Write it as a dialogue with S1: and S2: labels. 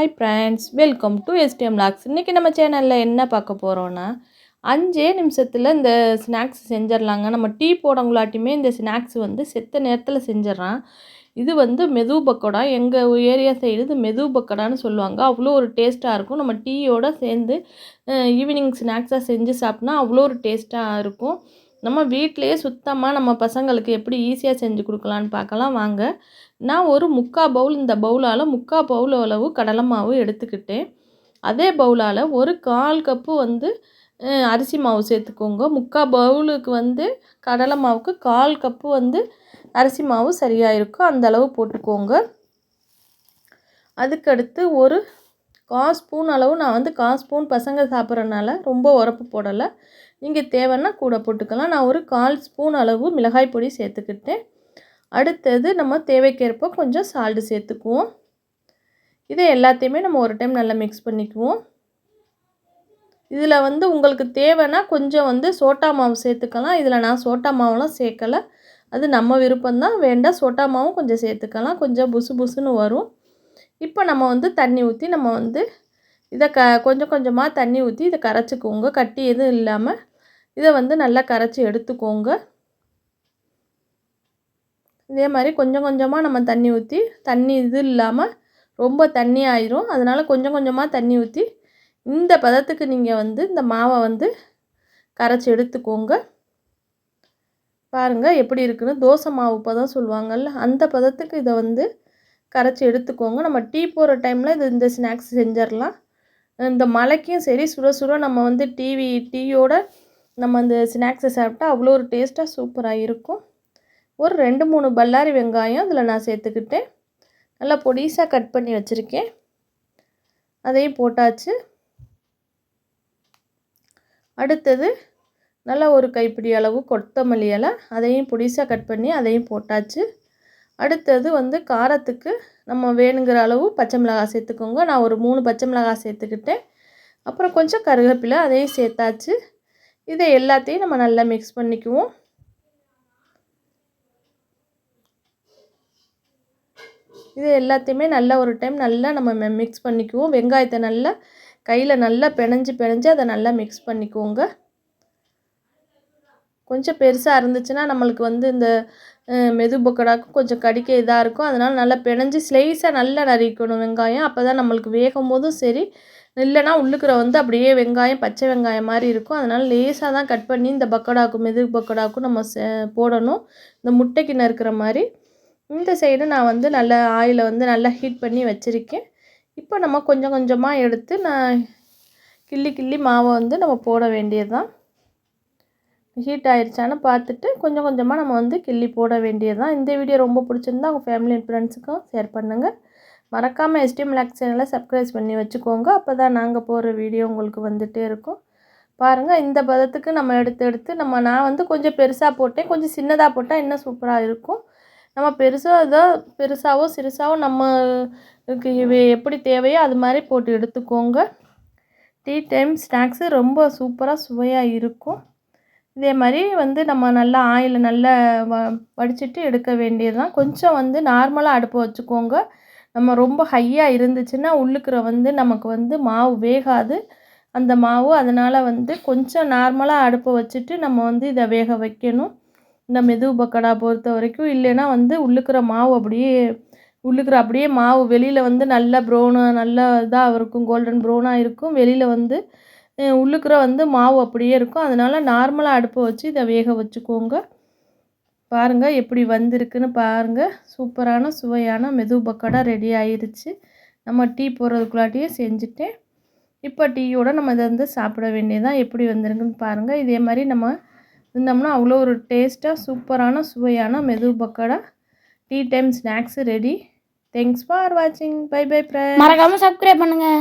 S1: Hi friends welcome to STM logs இன்றைக்கி நம்ம சேனலில் என்ன பார்க்க போகிறோன்னா அஞ்சே நிமிஷத்தில் இந்த ஸ்நாக்ஸ் செஞ்சிடலாங்க. நம்ம டீ போடங்களாட்டியுமே இந்த ஸ்நாக்ஸ் வந்து செத்த நேரத்தில் செஞ்சிடறான். இது வந்து மெது பக்கோடா. எங்கள் ஏரியா சைடு இது மெது பக்கோடான்னு சொல்லுவாங்க. அவ்வளோ ஒரு டேஸ்ட்டாக இருக்கும். நம்ம டீயோடு சேர்ந்து ஈவினிங் ஸ்நாக்ஸாக செஞ்சு சாப்பிட்னா அவ்வளோ ஒரு டேஸ்ட்டாக இருக்கும். நம்ம வீட்டிலையே சுத்தமாக நம்ம பசங்களுக்கு எப்படி ஈஸியாக செஞ்சு கொடுக்கலான்னு பார்க்கலாம். வாங்க. நான் ஒரு முக்கால் பவுல் இந்த பவுலால் முக்கால் பவுல் அளவு கடலை மாவு எடுத்துக்கிட்டேன். அதே பவுலால் ஒரு கால் கப்பு வந்து அரிசி மாவு சேர்த்துக்கோங்க. முக்கால் பவுலுக்கு வந்து கடலை மாவுக்கு கால் கப்பு வந்து அரிசி மாவு சரியாக இருக்கும் அந்த அளவு போட்டுக்கோங்க. அதுக்கடுத்து ஒரு கால் ஸ்பூன் அளவு நான் வந்து கால் ஸ்பூன் பசங்க சாப்பிட்றனால ரொம்ப உரப்பு போடலை. நீங்கள் தேவைன்னா கூட போட்டுக்கலாம். நான் ஒரு கால் ஸ்பூன் அளவு மிளகாய் பொடி சேர்த்துக்கிட்டேன். அடுத்தது நம்ம தேவைக்கேற்ப கொஞ்சம் சால்ட்டு சேர்த்துக்குவோம். இதை எல்லாத்தையுமே நம்ம ஒரு டைம் நல்லா மிக்ஸ் பண்ணிக்குவோம். இதில் வந்து உங்களுக்கு தேவைன்னா கொஞ்சம் வந்து சோட்டா மாவு சேர்த்துக்கலாம். இதில் நான் சோட்டா மாவுலாம் சேர்க்கலை. அது நம்ம விருப்பம்தான். வேண்டாம் சோட்டா மாவும் கொஞ்சம் சேர்த்துக்கலாம். கொஞ்சம் புசு புசுன்னு வரும். இப்போ நம்ம வந்து தண்ணி ஊற்றி நம்ம வந்து இதை க கொஞ்சம் கொஞ்சமாக தண்ணி ஊற்றி இதை கரைச்சிக்குவோங்க கட்டி எதுவும் இல்லாமல் இதை வந்து நல்லா கரைச்சி எடுத்துக்கோங்க. இதே மாதிரி கொஞ்சம் கொஞ்சமாக நம்ம தண்ணி ஊற்றி தண்ணி இது இல்லாமல் ரொம்ப தண்ணி ஆயிரும். அதனால் கொஞ்சம் கொஞ்சமாக தண்ணி ஊற்றி இந்த பதத்துக்கு நீங்கள் வந்து இந்த மாவை வந்து கரைச்சி எடுத்துக்கோங்க. பாருங்கள் எப்படி இருக்குன்னு. தோசை மாவு பதம் சொல்லுவாங்கள்ல அந்த பதத்துக்கு இதை வந்து கரைச்சி எடுத்துக்கோங்க. நம்ம டீ போகிற டைமில் இது இந்த ஸ்நாக்ஸ் செஞ்சிடலாம் இந்த மழைக்கும் சரி சுட சுட நம்ம வந்து டிவி டீயோட நம்ம அந்த ஸ்நாக்ஸை சாப்பிட்டா அவ்வளோ ஒரு டேஸ்ட்டாக சூப்பராக இருக்கும். ஒரு ரெண்டு மூணு பல்லாரி வெங்காயம் அதில் நான் சேர்த்துக்கிட்டேன். நல்லா பொடிசாக கட் பண்ணி வச்சுருக்கேன். அதையும் போட்டாச்சு. அடுத்தது நல்லா ஒரு கைப்பிடி அளவு கொத்தமல்லி இலை அதையும் பொடிசாக கட் பண்ணி அதையும் போட்டாச்சு. அடுத்தது வந்து காரத்துக்கு நம்ம வேணுங்கிற அளவு பச்சை மிளகாய் சேர்த்துக்கோங்க. நான் ஒரு மூணு பச்சை மிளகாய் சேர்த்துக்கிட்டேன். அப்புறம் கொஞ்சம் கருவேப்பிலை அதையும் சேர்த்தாச்சு. இதை எல்லாத்தையும் நம்ம நல்லா மிக்ஸ் பண்ணிக்குவோம். இது எல்லாத்தையுமே நல்லா ஒரு டைம் நல்லா நம்ம மிக்ஸ் பண்ணிக்குவோம். வெங்காயத்தை நல்லா கையில் நல்லா பிணைஞ்சு பிணைஞ்சு அதை நல்லா மிக்ஸ் பண்ணிக்குவோங்க கொஞ்சம் பெருசாக இருந்துச்சுன்னா நம்மளுக்கு வந்து இந்த மெது பொக்கடாக்கும் கொஞ்சம் கடிக்க இதாக இருக்கும். அதனால் நல்லா பிணைஞ்சு ஸ்லைஸாக நல்லா நறுக்கணும் வெங்காயம். அப்போ தான் நம்மளுக்கு வேகும் போதும் சரி இல்லைன்னா உள்ளுக்குற வந்து அப்படியே வெங்காயம் பச்சை வெங்காயம் மாதிரி இருக்கும். அதனால் லேசாக தான் கட் பண்ணி இந்த பக்கோடாக்கும் மெது பக்கோடாக்கும் நம்ம சே- போடணும். இந்த முட்டைக்கு நறுக்கிற மாதிரி. இந்த சைடு நான் வந்து நல்ல ஆயிலை வந்து நல்லா ஹீட் பண்ணி வச்சுருக்கேன். இப்போ நம்ம கொஞ்சம் கொஞ்சமாக எடுத்து நான் கிள்ளி கிள்ளி மாவை வந்து நம்ம போட வேண்டியது தான் ஹீட் ஆயிடுச்சான்னு பார்த்துட்டு கொஞ்சம் கொஞ்சமாக நம்ம வந்து கிள்ளி போட வேண்டியது தான் இந்த வீடியோ ரொம்ப பிடிச்சிருந்தா உங்கள் ஃபேமிலி அண்ட் ஃப்ரெண்ட்ஸுக்கும் ஷேர் பண்ணுங்கள் மறக்காமல் எஸ்டிஎம் லாக் சேனலை சப்ஸ்கிரைப் பண்ணி வச்சுக்கோங்க. அப்போ தான் நாங்கள் போகிற வீடியோ உங்களுக்கு வந்துகிட்டே இருக்கும். பாருங்கள் இந்த பதத்துக்கு நம்ம எடுத்து எடுத்து நம்ம நான் வந்து கொஞ்சம் பெருசாக போட்டேன். கொஞ்சம் சின்னதாக போட்டால் இன்னும் சூப்பராக இருக்கும்? நம்ம பெருசாக இதோ பெருசாகவோ சிறுசாகவோ நம்மளுக்கு எப்படி தேவையோ அது மாதிரி போட்டு எடுத்துக்கோங்க. டீ டைம் ஸ்நாக்ஸு ரொம்ப சூப்பராக சுவையாக இருக்கும். இதே மாதிரி வந்து நம்ம நல்லா ஆயில் நல்லா வ வடிச்சிட்டு எடுக்க வேண்டியது தான் கொஞ்சம் வந்து நார்மலாக அடுப்பை வச்சுக்கோங்க. நம்ம ரொம்ப ஹையாக இருந்துச்சுன்னா உள்ளுக்குற வந்து நமக்கு வந்து மாவு வேகாது. அந்த மாவு அதனால் வந்து கொஞ்சம் நார்மலாக அடுப்பை வச்சுட்டு நம்ம வந்து இதை வேக வைக்கணும். இந்த மெது பக்கோடா பொறுத்த வரைக்கும். இல்லைன்னா வந்து உள்ளுக்குற மாவு அப்படியே உள்ளுக்குற அப்படியே மாவு வெளியில் வந்து நல்லா ப்ரௌனாக நல்லா இதாக இருக்கும் கோல்டன் ப்ரௌனாக இருக்கும். வெளியில் வந்து உள்ளுக்குற வந்து மாவு அப்படியே இருக்கும். அதனால் நார்மலாக அடுப்பை வச்சு இதை வேக வச்சுக்கோங்க. பாருங்கள் எப்படி வந்திருக்குன்னு பாருங்கள் சூப்பரான சுவையான மெது பக்கோடா ரெடி ஆயிருச்சு. நம்ம டீ போடுறதுக்குள்ளாட்டியே செஞ்சுட்டேன். இப்போ டீயோட நம்ம இதை வந்து சாப்பிட வேண்டியதான் எப்படி வந்திருக்குன்னு பாருங்கள் இதே மாதிரி நம்ம இருந்தோம்னா அவ்வளோ ஒரு டேஸ்ட்டாக சூப்பரான சுவையான மெது pakoda tea time snacks ready thanks for வாட்சிங் பை பை ஃப்ரெண்ட்
S2: மறக்காமல் சப்ஸ்கிரைப் பண்ணுங்கள்